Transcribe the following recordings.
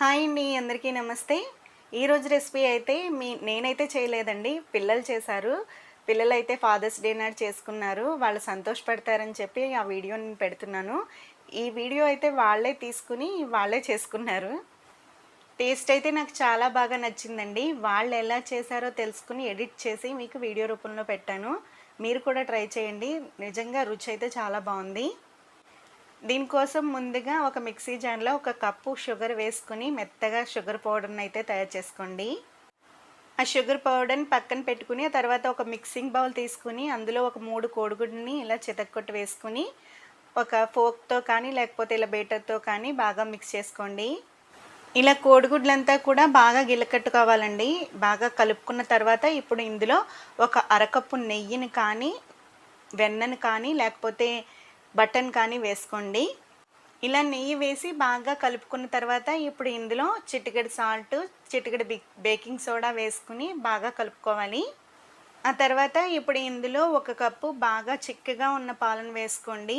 Hi అండి అందరికీ నమస్తే. ఈరోజు రెసిపీ అయితే మీ నేనైతే చేయలేదండి పిల్లలు చేశారు. పిల్లలు అయితే ఫాదర్స్ డే నాడు చేసుకున్నారు వాళ్ళు సంతోషపడతారని చెప్పి ఆ వీడియో నేను పెడుతున్నాను. ఈ వీడియో అయితే వాళ్ళే తీసుకుని వాళ్ళే చేసుకున్నారు. టేస్ట్ అయితే నాకు చాలా బాగా నచ్చిందండి. వాళ్ళు ఎలా చేశారో తెలుసుకుని ఎడిట్ చేసి మీకు వీడియో రూపంలో పెట్టాను. మీరు కూడా ట్రై చేయండి. నిజంగా రుచి అయితే చాలా బాగుంది. దీనికోసం ముందుగా ఒక మిక్సీ జార్లో ఒక కప్పు షుగర్ వేసుకుని మెత్తగా షుగర్ పౌడర్ని అయితే తయారు చేసుకోండి. ఆ షుగర్ పౌడర్ని పక్కన పెట్టుకుని ఆ తర్వాత ఒక మిక్సింగ్ బౌల్ తీసుకుని అందులో ఒక మూడు కోడిగుడ్ని ఇలా చితక్కొట్టు వేసుకుని ఒక ఫోక్తో కానీ లేకపోతే ఇలా బేటర్తో కానీ బాగా మిక్స్ చేసుకోండి. ఇలా కోడిగుడ్లంతా కూడా బాగా గిలకట్టుకోవాలండి. బాగా కలుపుకున్న తర్వాత ఇప్పుడు ఇందులో ఒక అరకప్పు నెయ్యిని కానీ వెన్నను కానీ లేకపోతే బటన్ కానీ వేసుకోండి. ఇలా నెయ్యి వేసి బాగా కలుపుకున్న తర్వాత ఇప్పుడు ఇందులో చిటికెడు సాల్ట్ చిటికెడు బేకింగ్ సోడా వేసుకుని బాగా కలుపుకోవాలి. ఆ తర్వాత ఇప్పుడు ఇందులో ఒక కప్పు బాగా చిక్కగా ఉన్న పాలను వేసుకోండి.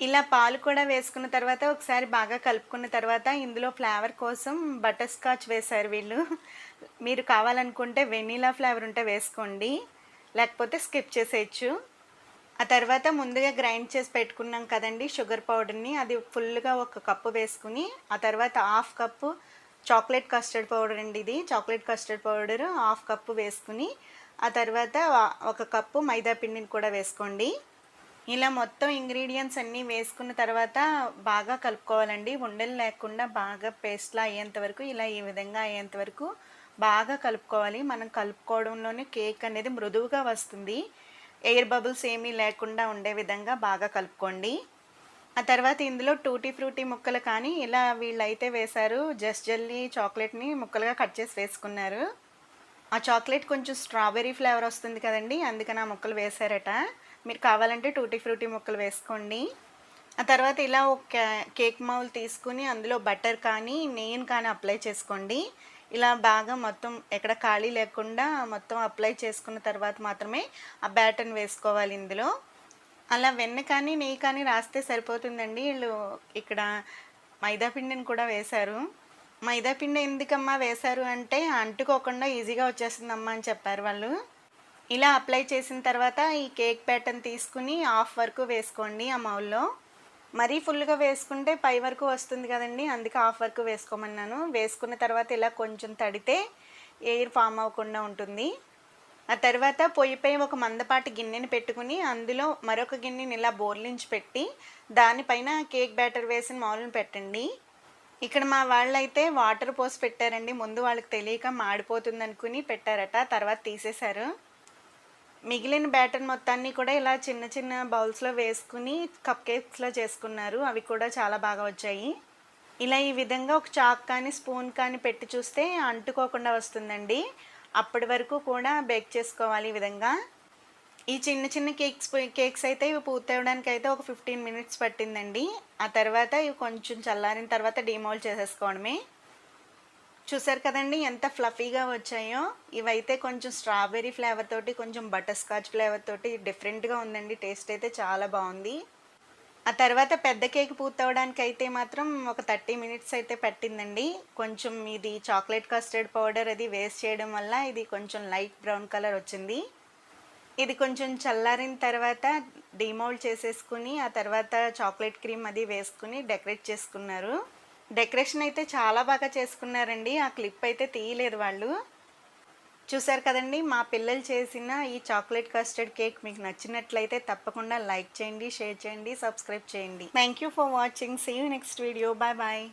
ఇలా పాలు కూడా వేసుకున్న తర్వాత ఒకసారి బాగా కలుపుకున్న తర్వాత ఇందులో ఫ్లేవర్ కోసం బటర్ స్కాచ్ వేశారు వీళ్ళు. మీరు కావాలనుకుంటే వెనీలా ఫ్లేవర్ ఉంటే వేసుకోండి. లేకపోతే స్కిప్ చేసేయచ్చు. ఆ తర్వాత ముందుగా గ్రైండ్ చేసి పెట్టుకున్నాం కదండి షుగర్ పౌడర్ని. అది ఫుల్గా ఒక కప్పు వేసుకుని ఆ తర్వాత half cup chocolate custard powder అండి ఇది. Chocolate custard powder half cup వేసుకుని ఆ తర్వాత ఒక కప్పు మైదా పిండిని కూడా వేసుకోండి. ఇలా మొత్తం ఇంగ్రీడియంట్స్ అన్నీ వేసుకున్న తర్వాత బాగా కలుపుకోవాలండి. ఉండలు లేకుండా బాగా పేస్ట్లా అయ్యేంత వరకు ఇలా ఈ విధంగా అయ్యేంత వరకు బాగా కలుపుకోవాలి. మనం కలుపుకోవడంలోనే కేక్ అనేది మృదువుగా వస్తుంది. ఎయిర్ బబుల్స్ ఏమీ లేకుండా ఉండే విధంగా బాగా కలుపుకోండి. ఆ తర్వాత ఇందులో టూటీ ఫ్రూటీ ముక్కలు కానీ ఇలా వీళ్ళైతే వేశారు. జస్ట్ జల్లీ చాక్లెట్ని ముక్కలుగా కట్ చేసి వేసుకున్నారు. ఆ చాక్లెట్ కొంచెం స్ట్రాబెర్రీ ఫ్లేవర్ వస్తుంది కదండి అందుకని ఆ ముక్కలు వేశారట. మీరు కావాలంటే టూటీ ఫ్రూటీ ముక్కలు వేసుకోండి. ఆ తర్వాత ఇలా ఒక కేక్ మౌల్ తీసుకుని అందులో బటర్ కానీ నెయ్యిని కానీ అప్లై చేసుకోండి. ఇలా బాగా మొత్తం ఎక్కడ ఖాళీ లేకుండా మొత్తం అప్లై చేసుకున్న తర్వాత మాత్రమే ఆ బ్యాటర్ని వేసుకోవాలి ఇందులో. అలా వెన్న కానీ నెయ్యి కానీ రాస్తే సరిపోతుందండి. వీళ్ళు ఇక్కడ మైదా పిండిని కూడా వేశారు. మైదాపిండి ఎందుకమ్మా వేశారు అంటే అంటుకోకుండా ఈజీగా వచ్చేస్తుందమ్మా అని చెప్పారు వాళ్ళు. ఇలా అప్లై చేసిన తర్వాత ఈ కేక్ ప్యాటర్న్ తీసుకుని హాఫ్ వరకు వేసుకోండి ఆ మౌల్లో. మరీ ఫుల్గా వేసుకుంటే పై వరకు వస్తుంది కదండి. అందుకే హాఫ్ వరకు వేసుకోమన్నాను. వేసుకున్న తర్వాత ఇలా కొంచెం తడితే ఎయిర్ ఫామ్ అవ్వకుండా ఉంటుంది. ఆ తర్వాత పొయ్యిపై ఒక మందపాటి గిన్నెని పెట్టుకుని అందులో మరొక గిన్నెని ఇలా బోర్లించి పెట్టి దానిపైన కేక్ బ్యాటర్ వేసిన మౌలను పెట్టండి. ఇక్కడ మా వాళ్ళైతే వాటర్ పోసి పెట్టారండి. ముందు వాళ్ళకి తెలియక మాడిపోతుంది అనుకుని పెట్టారట. తర్వాత తీసేశారు. మిగిలిన బ్యాటర్ మొత్తాన్ని కూడా ఇలా చిన్న చిన్న బౌల్స్లో వేసుకుని కప్ కేక్స్లో చేసుకున్నారు. అవి కూడా చాలా బాగా వచ్చాయి. ఇలా ఈ విధంగా ఒక చాక్ కానీ స్పూన్ కానీ పెట్టి చూస్తే అంటుకోకుండా వస్తుందండి. అప్పటి వరకు కూడా బేక్ చేసుకోవాలి ఈ విధంగా. ఈ చిన్న చిన్న కేక్స్ కేక్స్ అయితే ఇవి పూర్తవడానికి అయితే ఒక ఫిఫ్టీన్ మినిట్స్ పట్టిందండి. ఆ తర్వాత ఇవి కొంచెం చల్లారిన తర్వాత డిమోల్డ్ చేసేసుకోవడమే. చూసారు కదండి ఎంత ఫ్లఫీగా వచ్చాయో? ఇవైతే కొంచెం స్ట్రాబెర్రీ ఫ్లేవర్ తోటి కొంచెం బటర్ స్కాచ్ ఫ్లేవర్ తోటి డిఫరెంట్గా ఉందండి. టేస్ట్ అయితే చాలా బాగుంది. ఆ తర్వాత పెద్ద కేక్ పూర్తవడానికి అయితే మాత్రం ఒక థర్టీ మినిట్స్ అయితే పట్టిందండి. కొంచెం ఇది చాక్లెట్ కస్టర్డ్ పౌడర్ అది వేస్ట్ చేయడం వల్ల ఇది కొంచెం లైట్ బ్రౌన్ కలర్ వచ్చింది. ఇది కొంచెం చల్లారిన తర్వాత డిమౌల్డ్ చేసేసుకుని ఆ తర్వాత చాక్లెట్ క్రీమ్ అది వేసుకుని డెకరేట్ చేసుకున్నారు. డెకరేషన్ అయితే చాలా బాగా చేసుకున్నారండి. ఆ క్లిప్ అయితే తీయలేదు వాళ్ళు. చూసారు కదండి మా పిల్లలు చేసిన ఈ చాక్లెట్ కస్టర్డ్ కేక్ మీకు నచ్చినట్లయితే తప్పకుండా లైక్ చేయండి షేర్ చేయండి సబ్స్క్రైబ్ చేయండి. Thank you for watching see you next video bye bye